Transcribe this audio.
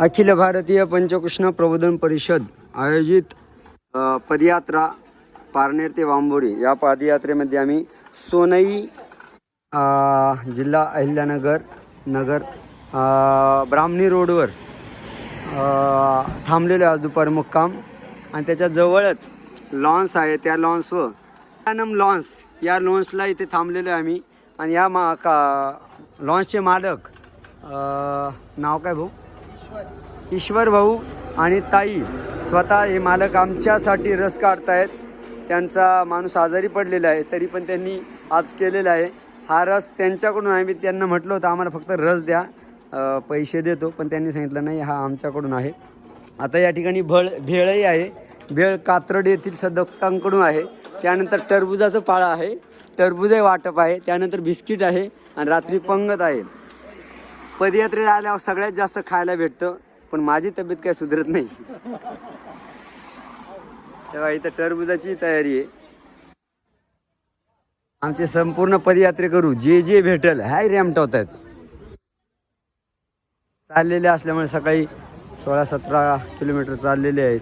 अखिल भारतीय पंचकृष्ण प्रबोधन परिषद आयोजित पदयात्रा पारनेर ते वांबोरी या पदयात्रेमध्ये आम्ही सोनई जिल्हा अहिल्यानगर नगर ब्राह्मणी रोडवर थांबलेलो आहे दुपार मुक्काम. आणि त्याच्या जवळच लॉन्स आहे त्या लॉन्सवर आनम लॉन्स या लॉन्सला इथे थांबलेलो आहे आम्ही. आणि या मा का लॉन्सचे मालक नाव काय भाऊ? ईश्वर. भाऊ आणि ताई स्वतः हे मालक आमच्यासाठी रस काढतायत. त्यांचा माणूस आजारी पडलेला आहे तरी पण त्यांनी आज केलेला आहे. हा रस त्यांच्याकडून आहे. मी त्यांना म्हटलं होतं आम्हाला फक्त रस द्या पैसे देतो. पण त्यांनी सांगितलं नाही हा आमच्याकडून आहे. आता या ठिकाणी भळ भेळही आहे. भेळ कात्रड येथील सदक्तांकडून आहे. त्यानंतर टरबुजाचं पाळं आहे. टरबुजही वाटप आहे. त्यानंतर बिस्किट आहे. आणि रात्री पंगत आहे. पदयात्रेला आल्यावर सगळ्यात जास्त खायला भेटतं पण माझी तब्येत काय सुधरत नाही. तेव्हा इथं टरबुजाची तयारी आहे. आमचे संपूर्ण पदयात्रे करू जे जे भेटल हाय रॅमटवत आहेत चाललेले असल्यामुळे सकाळी सोळा सतरा किलोमीटर चाललेले आहेत.